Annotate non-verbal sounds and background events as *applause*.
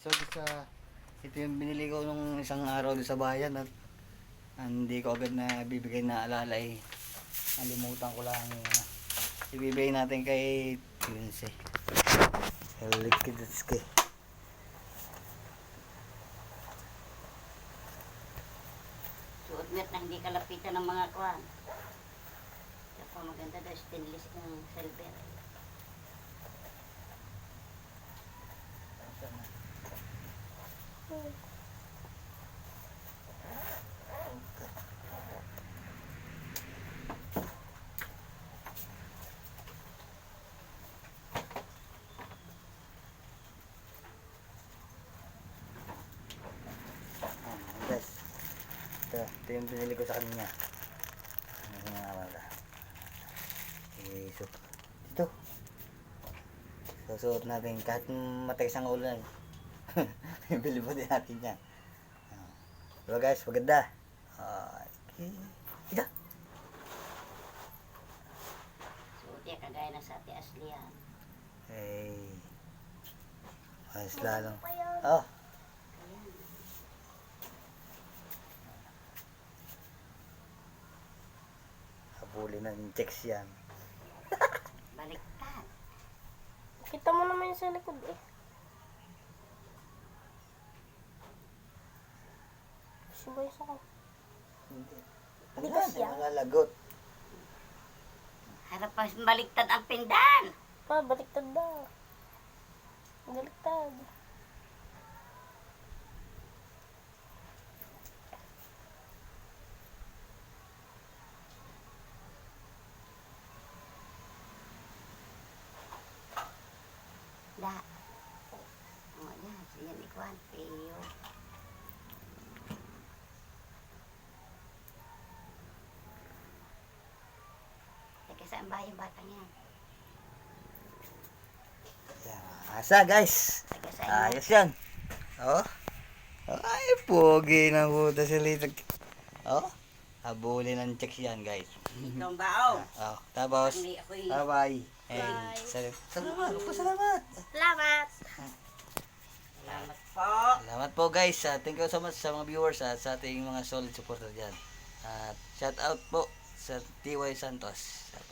So, sa, ito yung binili ko nung isang araw sa bayan at hindi ko agad na bibigay na alala eh. Nalimutan ko lang yung ano. Ibibigay natin kay Quincy. Likiditski. Suot mo na hindi kalapitan ng mga. Kaya pa maganda daw stainless ng silver. Ah, guys. Ito, ito yung binili ko sa kanya. Ano nga wala. Okay, so, dito. Susuot natin kahit matigas ang ulan. Bili pa din natin yan. Ah. Diba guys, maganda. Ah, Okay. Ito. Yan kagaya ng sa ate Ashley yan. Hey. Mas lalong. Oh, habulin ng checks yan. *laughs* Baliktad. Kita mo naman yung sa likod eh. Sibayos ako. Hindi. Hindi Ano ba yan? Mga lagot. Harap pa baliktad ang pindan. Pa, baliktad daw. Baliktad. Da. O yan, siya ni Kwan. Piyo. Teka, saan ba yung batang yan? Yan. Asa guys. Ayos yan. Oh. Ay, pogi na puta si Litag. Oh. Habulin ng checks yan guys. Itong bao. Oh. Tapos, Hindi Bye. sal- salamat. Opo, salamat. Salamat! Salamat po. Salamat po guys. Ah, thank you so much sa mga viewers at sa ating mga solid supporter dyan. At shout out po sa TY Santos. At